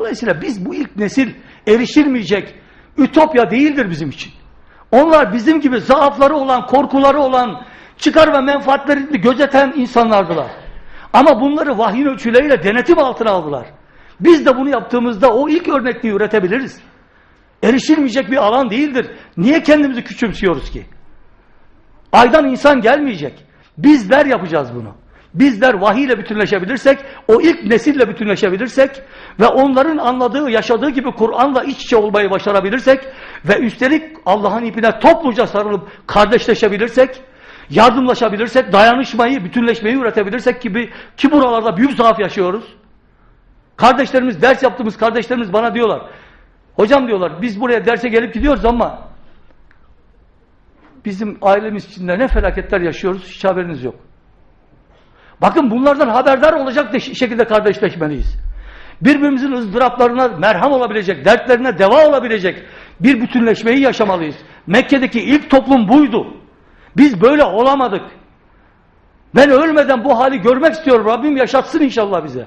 Dolayısıyla biz bu ilk nesil erişilmeyecek ütopya değildir bizim için. Onlar bizim gibi zaafları olan, korkuları olan, çıkar ve menfaatlerini gözeten insanlardılar. Ama bunları vahyin ölçüleriyle denetim altına aldılar. Biz de bunu yaptığımızda o ilk örnekliği üretebiliriz. Erişilmeyecek bir alan değildir. Niye kendimizi küçümsüyoruz ki? Aydan insan gelmeyecek. Bizler yapacağız bunu. Bizler vahiy ile bütünleşebilirsek, o ilk nesille bütünleşebilirsek ve onların anladığı, yaşadığı gibi Kur'an'la iç içe olmayı başarabilirsek ve üstelik Allah'ın ipine topluca sarılıp kardeşleşebilirsek, yardımlaşabilirsek, dayanışmayı, bütünleşmeyi üretebilirsek gibi ki buralarda büyük zaaf yaşıyoruz. Kardeşlerimiz, ders yaptığımız kardeşlerimiz bana diyorlar, hocam diyorlar biz buraya derse gelip gidiyoruz ama bizim ailemiz içinde ne felaketler yaşıyoruz hiç haberiniz yok. Bakın bunlardan haberdar olacak de- şekilde kardeşleşmeliyiz. Birbirimizin ızdıraplarına merham olabilecek, dertlerine deva olabilecek bir bütünleşmeyi yaşamalıyız. Mekke'deki ilk toplum buydu. Biz böyle olamadık. Ben ölmeden bu hali görmek istiyorum. Rabbim yaşatsın inşallah bize.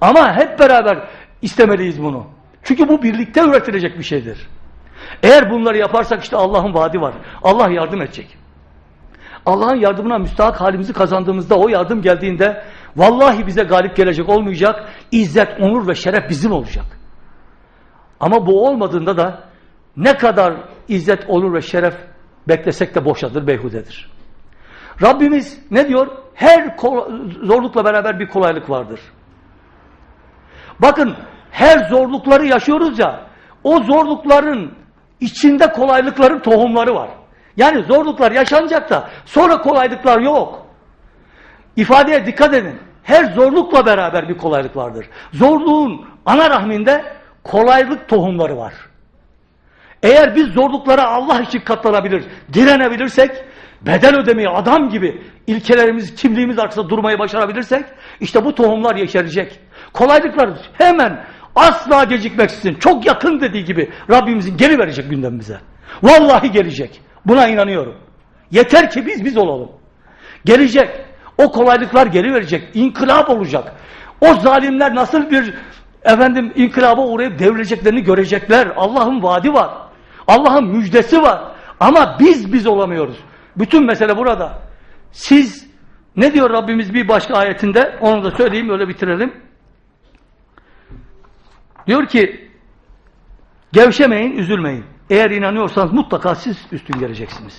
Ama hep beraber istemeliyiz bunu. Çünkü bu birlikte üretilecek bir şeydir. Eğer bunları yaparsak işte Allah'ın vaadi var. Allah yardım edecek. Allah'ın yardımına müstahak halimizi kazandığımızda o yardım geldiğinde vallahi bize galip gelecek olmayacak. İzzet, onur ve şeref bizim olacak. Ama bu olmadığında da ne kadar izzet, onur ve şeref beklesek de boşadır, beyhudedir. Rabbimiz ne diyor? Her zorlukla beraber bir kolaylık vardır. Bakın her zorlukları yaşıyoruz ya o zorlukların içinde kolaylıkların tohumları var. Yani zorluklar yaşanacak da sonra kolaylıklar yok. İfadeye dikkat edin. Her zorlukla beraber bir kolaylık vardır. Zorluğun ana rahminde kolaylık tohumları var. Eğer biz zorluklara Allah için katlanabilir, direnebilirsek, bedel ödemeyi adam gibi ilkelerimiz, kimliğimiz arkasında durmayı başarabilirsek, işte bu tohumlar yeşerecek. Kolaylıklar hemen asla gecikmeksizin, çok yakın dediği gibi Rabbimizin geri verecek gündemimize. Vallahi gelecek. Buna inanıyorum. Yeter ki biz biz olalım. Gelecek. O kolaylıklar geri verecek. İnkılap olacak. O zalimler nasıl bir efendim inkılaba uğrayıp devrileceklerini görecekler. Allah'ın vaadi var. Allah'ın müjdesi var. Ama biz biz olamıyoruz. Bütün mesele burada. Siz ne diyor Rabbimiz bir başka ayetinde? Onu da söyleyeyim öyle bitirelim. Diyor ki gevşemeyin, üzülmeyin. Eğer inanıyorsanız mutlaka siz üstün geleceksiniz.